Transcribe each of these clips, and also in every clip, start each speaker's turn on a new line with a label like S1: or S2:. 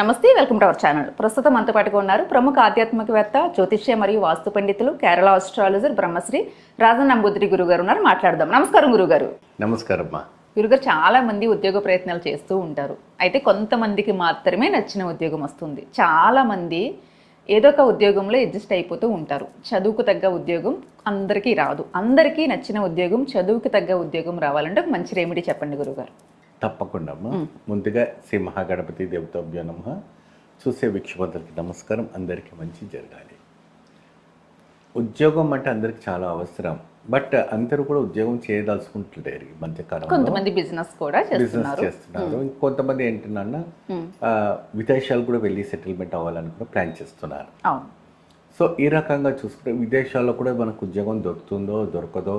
S1: నమస్తే welcome to our channel. ప్రస్తుతం మనతో పాటుగా ఉన్నారు ప్రముఖ ఆధ్యాత్మికవేత్త జ్యోతిష్య మరియు వాస్తు పండితులు కేరళ ఆస్ట్రాలజర్ బ్రహ్మశ్రీ రాజన్ నంబూద్రి గురుగారు ఉన్నారు. మాట్లాడదాం. నమస్కారం గురుగారు.
S2: నమస్కారం
S1: గురుగారు చాలా మంది ఉద్యోగ ప్రయత్నాలు చేస్తూ ఉంటారు. అయితే కొంతమందికి మాత్రమే నచ్చిన ఉద్యోగం వస్తుంది. చాలా మంది ఏదో ఒక ఉద్యోగంలో అడ్జస్ట్ అయిపోతూ ఉంటారు. చదువుకు తగ్గ ఉద్యోగం అందరికీ రాదు. అందరికీ నచ్చిన ఉద్యోగం చదువుకు తగ్గ ఉద్యోగం రావాలంటే ఒక మంచి రెమెడీ చెప్పండి గురుగారు.
S2: తప్పకుండా అమ్మా. ముందుగా శ్రీ మహాగణపతి దేవతాభ్యో నమ. చూసే వీక్షకులందరికీ నమస్కారం. అందరికీ మంచి జరగాలి. ఉద్యోగం అంటే అందరికి చాలా అవసరం. బట్ అందరూ కూడా ఉద్యోగం చేయదలుచుకుంటుంటారు ఈ మధ్యకాలంలో.
S1: కొంతమంది బిజినెస్ కూడా
S2: బిజినెస్
S1: చేస్తున్నారు.
S2: ఇంకొంతమంది ఏంటన్నా విదేశాలు కూడా వెళ్ళి సెటిల్మెంట్ అవ్వాలని కూడా ప్లాన్ చేస్తున్నారు. సో ఈ రకంగా చూసుకుంటే విదేశాల్లో కూడా మనకు ఉద్యోగం దొరుకుతుందో దొరకదో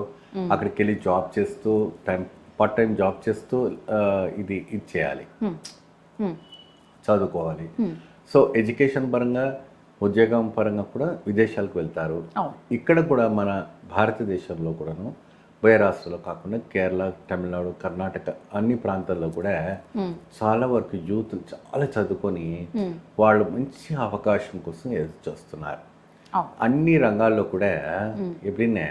S2: అక్కడికి వెళ్ళి జాబ్ చేస్తూ టైం పార్ట్ టైం జాబ్ చేస్తూ ఇది ఇది చేయాలి
S1: హ్మ్. హ్మ్.
S2: చదువుకోవాలి. సో ఎడ్యుకేషన్ పరంగా ఉద్యోగం పరంగా కూడా విదేశాలకు వెళ్తారు
S1: అవును
S2: ఇక్కడ కూడా మన భారతదేశంలో కూడాను ఉభయ రాష్ట్రాల్లో కాకుండా కేరళ తమిళనాడు కర్ణాటక అన్ని ప్రాంతాల్లో కూడా. చాలా వరకు యూత్ చాలా చదువుకొని. వాళ్ళు మంచి అవకాశం కోసం ఎదురు చూస్తున్నారు
S1: అవును
S2: అన్ని రంగాల్లో కూడా ఎప్పుడైనా.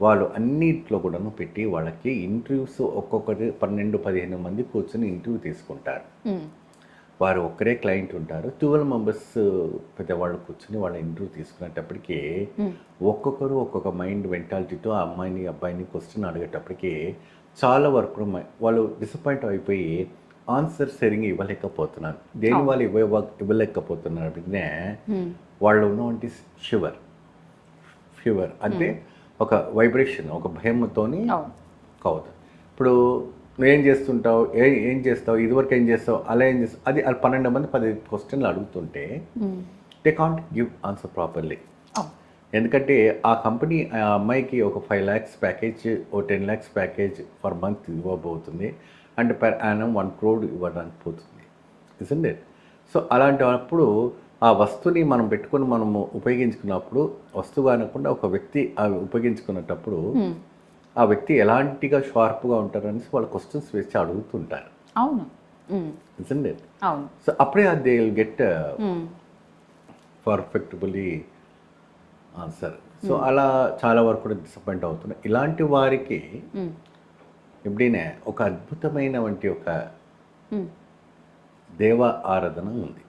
S2: వాళ్ళు అన్నిట్లో కూడాను పెట్టి వాళ్ళకి ఇంటర్వ్యూస్ ఒక్కొక్కటి పన్నెండు పదిహేను మంది కూర్చొని ఇంటర్వ్యూ తీసుకుంటారు. వారు ఒక్కరే క్లయింట్ ఉంటారు. ట్వెల్వ్ మెంబర్స్ పెద్దవాళ్ళు కూర్చొని వాళ్ళ ఇంటర్వ్యూ తీసుకునేటప్పటికి. ఒక్కొక్కరు ఒక్కొక్క మైండ్ మెంటాలిటీతో ఆ అమ్మాయిని అబ్బాయిని క్వశ్చన్ అడిగేటప్పటికి చాలా వరకు వాళ్ళు డిసప్పాయింట్ అయిపోయి ఆన్సర్ సరిగా ఇవ్వలేకపోతున్నారు. దేని వాళ్ళు ఇవ్వ ఇవ్వలేకపోతున్నారు అంటే. వాళ్ళు ఉన్నటువంటి షివర్ ఫీవర్ అంటే ఒక వైబ్రేషన్ ఒక భయంతోని కావద్దు. ఇప్పుడు నువ్వేం చేస్తుంటావు? ఏ ఏం చేస్తావు? ఇదివరకు ఏం చేస్తావు? అలా ఏం చేస్తావు? అది అది పన్నెండు మంది పది క్వశ్చన్లు అడుగుతుంటే. They can't give answer properly ఎందుకంటే ఆ కంపెనీ ఆ అమ్మాయికి ఒక five lakhs package oh ten lakhs package per month ఇవ్వబోతుంది. And per annum one crore ఇవ్వడానికి పోతుంది. ఇసండి సో అలాంటప్పుడు ఆ వస్తువుని మనం పెట్టుకొని మనము ఉపయోగించుకున్నప్పుడు వస్తువు అనకుండా ఒక వ్యక్తి అవి ఉపయోగించుకునేటప్పుడు
S1: హ్మ్.
S2: ఆ వ్యక్తి ఎలాంటిగా షార్ప్గా ఉంటారనేసి వాళ్ళు క్వశ్చన్స్ వేసి అడుగుతుంటారు.
S1: అవును.
S2: సో అప్పుడే they will get. Perfectly answer. So అలా చాలా వరకు కూడా డిసప్పాయింట్ అవుతున్నాయి. ఇలాంటి వారికి. ఎప్పుడైనా ఒక అద్భుతమైన వంటి ఒక. దేవ ఆరాధన ఉంది.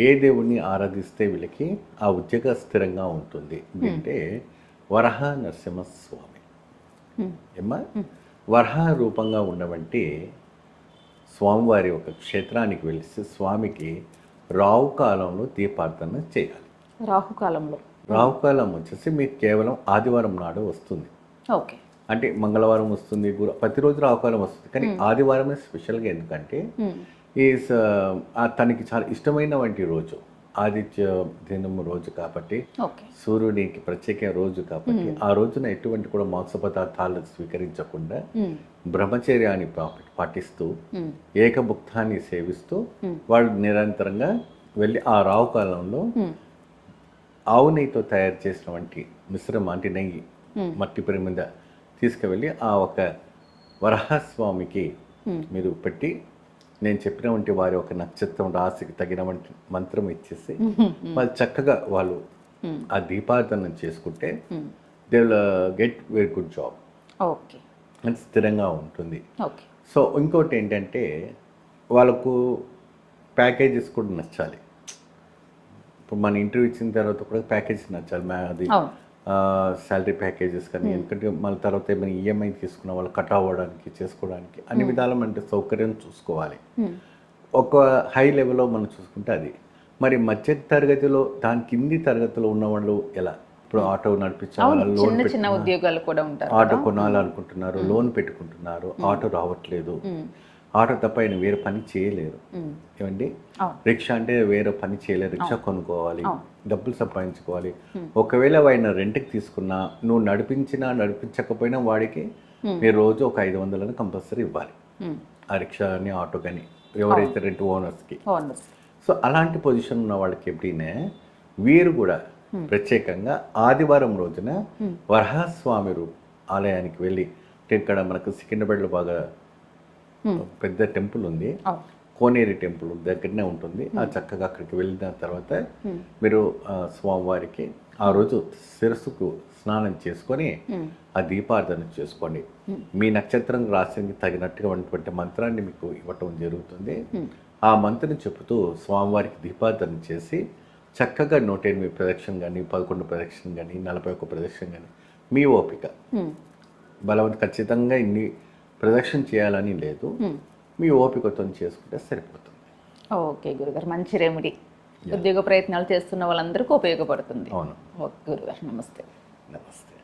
S2: ఏ దేవుణ్ణి ఆరాధిస్తే వీళ్ళకి ఆ ఉద్యోగ స్థిరంగా ఉంటుంది? అంటే వరహ నరసింహస్వామి. ఏమ్మా? వరహ రూపంగా ఉన్నవంటి స్వామివారి ఒక క్షేత్రానికి వెలిసి స్వామికి రావు కాలంలో దీపార్థన చేయాలి.
S1: రాహుకాలంలో
S2: రావుకాలం వచ్చేసి మీకు కేవలం ఆదివారం నాడు వస్తుంది.
S1: ఓకే.
S2: అంటే మంగళవారం వస్తుంది గురు ప్రతిరోజు రావుకాలం వస్తుంది. కానీ ఆదివారమే స్పెషల్గా ఎందుకంటే
S1: హ్మ్.
S2: ఈ స- ఆ తనకి చాలా ఇష్టమైన వంటి రోజు ఆదిత్య దినము రోజు కాబట్టి
S1: ఓకే
S2: సూర్యునికి ప్రత్యేక రోజు కాబట్టి ఆ రోజున ఎటువంటి కూడా మాంస పదార్థాలు స్వీకరించకుండా
S1: హ్మ్.
S2: బ్రహ్మచర్యాన్ని పాటిస్తూ. ఏకభుక్తాన్ని సేవిస్తూ. వాళ్ళు నిరంతరంగా వెళ్ళి ఆ రావు కాలంలో. ఆవు నెయ్యితో తయారు చేసినటువంటి మిశ్రమ అంటే నెయ్యి. మట్టి పొరి మీద తీసుకువెళ్ళి ఆ ఒక వరహస్వామికి. మీరు పెట్టి నేను చెప్పినటువంటి వారి ఒక నక్షత్రం రాశికి తగినటువంటి మంత్రం ఇచ్చేసి వాళ్ళు చక్కగా వాళ్ళు. ఆ దీపార్థన చేసుకుంటే. They will get very good job
S1: okay.
S2: అని స్థిరంగా ఉంటుంది. సో ఇంకోటి ఏంటంటే వాళ్ళకు ప్యాకేజెస్ కూడా నచ్చాలి. ఇప్పుడు మన ఇంటర్వ్యూ ఇచ్చిన తర్వాత కూడా ప్యాకేజ్ నచ్చాలి. అది శాలరీ ప్యాకేజెస్ కానీ ఎందుకంటే మళ్ళీ తర్వాత ఏమైనా ఈఎంఐ తీసుకున్న వాళ్ళు కట్ అవ్వడానికి చేసుకోవడానికి అన్ని విధాల అంటే సౌకర్యం చూసుకోవాలి.
S1: హ్మ్.
S2: ఒక హై లెవెల్లో మనం చూసుకుంటే అది. మరి మధ్య తరగతిలో దాని కింది తరగతిలో ఉన్న వాళ్ళు ఎలా? ఇప్పుడు ఆటో నడిపించే
S1: అవును
S2: వాళ్ళు లోన్
S1: చిన్న చిన్న ఉద్యోగాలు కూడా ఉంటారు
S2: ఆటో కొనాలనుకుంటున్నారు లోన్ పెట్టుకుంటున్నారు ఆటో రావట్లేదు. ఆటో తప్ప ఆయన వేరే పని చేయలేరు. ఏమండి? రిక్షా అంటే వేరే పని చేయలేరు. రిక్షా కొనుక్కోవాలి. డబ్బులు సంపాదించుకోవాలి. ఒకవేళ ఆయన రెంట్కి తీసుకున్నా నువ్వు నడిపించినా నడిపించకపోయినా వాడికి మీరు రోజు ఒక ఐదు వందలను కంపల్సరీ ఇవ్వాలి. ఆ రిక్షా అని ఆటో కానీ ఎవరైతే రెంట్ ఓనర్స్కి.
S1: ఓనర్స్.
S2: సో అలాంటి పొజిషన్ ఉన్న వాళ్ళకి ఎప్పుడైనా వీరు కూడా ప్రత్యేకంగా ఆదివారం రోజున వరహస్వామి రూ ఆలయానికి వెళ్ళి అంటే ఇక్కడ మనకు సికింద్రాబాద్లో బాగా. పెద్ద టెంపుల్ ఉంది. కోనేరు టెంపుల్ దగ్గరనే ఉంటుంది. ఆ చక్కగా అక్కడికి వెళ్ళిన తర్వాత మీరు స్వామివారికి ఆ రోజు శిరస్సుకు స్నానం చేసుకొని ఆ దీపార్థన చేసుకోండి. మీ నక్షత్రం రాశికి తగినట్టుగా మంత్రాన్ని మీకు ఇవ్వటం జరుగుతుంది. ఆ మంత్రం చెబుతూ స్వామివారికి దీపార్థన చేసి చక్కగా నూట ఎనిమిది ప్రదక్షిణ కానీ పదకొండు ప్రదక్షిణ కానీ నలభై ఒక్క ప్రదక్షిణ కానీ మీ ఓపిక. బలవంత ఖచ్చితంగా ఇన్ని ప్రదక్షిణ చేయాలని లేదు. మీ ఓపికతో చేసుకుంటే సరిపోతుంది.
S1: ఓకే గురుగారు. మంచి రెమెడీ ఉద్యోగ ప్రయత్నాలు చేస్తున్న వాళ్ళందరికీ ఉపయోగపడుతుంది.
S2: అవును.
S1: ఓకే గురుగారు. నమస్తే.
S2: నమస్తే.